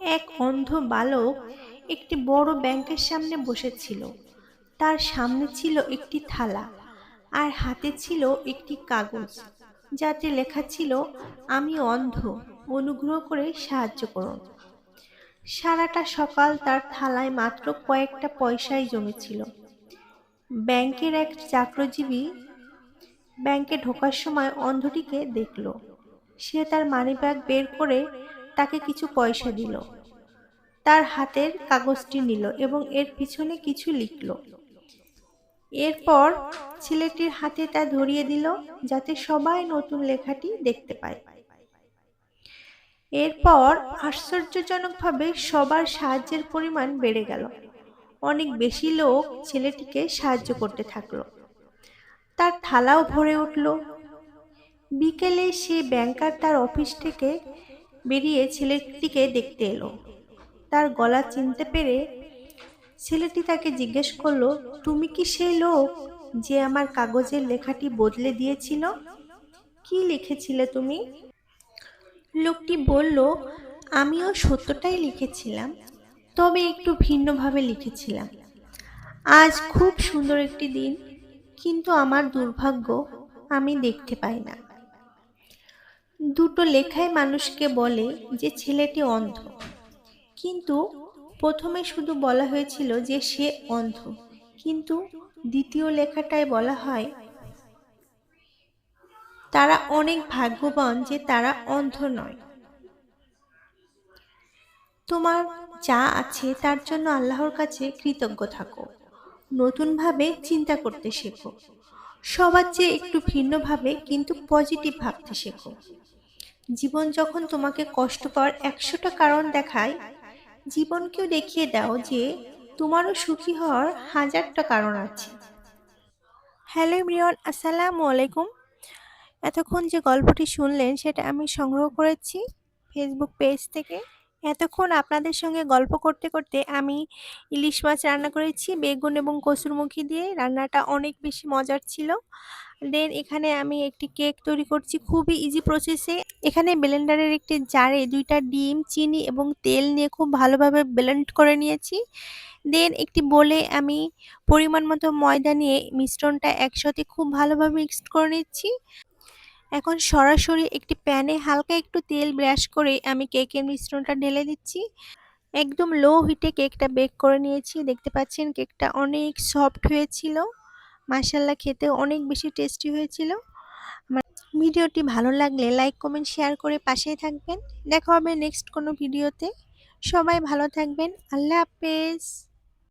এক অন্ধ বালক একটি বড় ব্যাংকের সামনে বসেছিল। তার সামনে ছিল একটি থালা আর হাতে ছিল একটি কাগজ। যাতে লেখা ছিল, আমি অন্ধ, অনুগ্রহ করে সাহায্য করুন সারাটা সকাল তার থালায় মাত্র কয়েকটা পয়সাই জমেছিল। ব্যাংকের এক চাকরজীবী ব্যাংকে ঢোকার সময় অন্ধটিকে দেখল। সে তার মানিব্যাগ বের করে তাকে কিছু পয়সা দিল। তার হাতের কাগজটি নিল এবং এর পিছনে কিছু লিখল। এরপর ছেলেটির হাতে তা ধরিয়ে দিল যাতে সবাই নতুন লেখাটি দেখতে পায়। এরপর আশ্চর্যজনকভাবে সবার সাহায্যের পরিমাণ বেড়ে গেল। অনেক বেশি লোক ছেলেটিকে সাহায্য করতে থাকল। তার থালাও ভরে উঠল। বিকেলে সে ব্যাংকার তার অফিস থেকে বেরিয়ে ছেলেটিকে দেখতে এলো। তার গলা চিনতে পেরে ছেলেটি তাকে জিজ্ঞেস করল, তুমি কি সেই লোক যে আমার কাগজের লেখাটি বদলে দিয়েছিল? কি লিখেছিলে তুমি? লোকটি বলল, আমিও সত্যটাই লিখেছিলাম, তবে একটু ভিন্নভাবে লিখেছিলাম। আজ খুব সুন্দর একটি দিন, কিন্তু আমার দুর্ভাগ্য আমি দেখতে পাই না। দুটো লেখাই মানুষকে বলে যে ছেলেটি অন্ধ। কিন্তু প্রথমে শুধু বলা হয়েছিল যে সে অন্ধ। কিন্তু দ্বিতীয় লেখাটায় বলা হয়, তারা অনেক ভাগ্যবান যে তারা অন্ধ নয়। তোমার যা আছে তার জন্য আল্লাহর কাছে কৃতজ্ঞ থাকো। নতুনভাবে চিন্তা করতে শেখো। সবার চেয়ে একটু ভিন্নভাবে কিন্তু পজিটিভ ভাবতে শেখো। জীবন যখন তোমাকে কষ্ট পাওয়ার একশোটা কারণ দেখায়, জীবনকেও দেখিয়ে দাও যে তোমারও সুখী হওয়ার হাজারটা কারণ আছে। হ্যালো মিয়ন আসসালামু আলাইকুম। এতক্ষণ যে গল্পটি শুনলেন, সেটা আমি সংগ্রহ করেছি ফেসবুক পেজ থেকে। এতক্ষণ আপনাদের সঙ্গে গল্প করতে করতে আমি ইলিশ মাছ রান্না করেছি, বেগুন এবং কসুরমুখী দিয়ে। রান্নাটা অনেক বেশি মজার ছিল। দেন এখানে আমি একটি কেক তৈরি করছি খুবই ইজি প্রসেসে এখানে ব্লেন্ডারের একটি জারে দুইটা ডিম, চিনি এবং তেল নিয়ে খুব ভালোভাবে ব্লেন্ড করে নিয়েছি। দেন একটি বলে আমি পরিমাণ মতো ময়দা নিয়ে মিশ্রণটা একসাথে খুব ভালোভাবে মিক্সড করে নিচ্ছি। এখন সরাসরি একটি প্যানে হালকা একটু তেল ব্রাশ করে আমি কেকের মিশ্রণটা ঢেলে দিচ্ছি। একদম লো হিটে কেকটা বেক করে নিয়েছি। দেখতে পাচ্ছেন কেকটা অনেক সফট হয়েছিল। মাসাল্লা খেতে অনেক বেশি টেস্টি হয়েছিল। ভিডিওটি ভালো লাগলে লাইক কমেন্ট শেয়ার করে পাশেই থাকবেন। দেখা হবে নেক্সট কোনো ভিডিওতে। সবাই ভালো থাকবেন। আল্লাহ হাফেজ।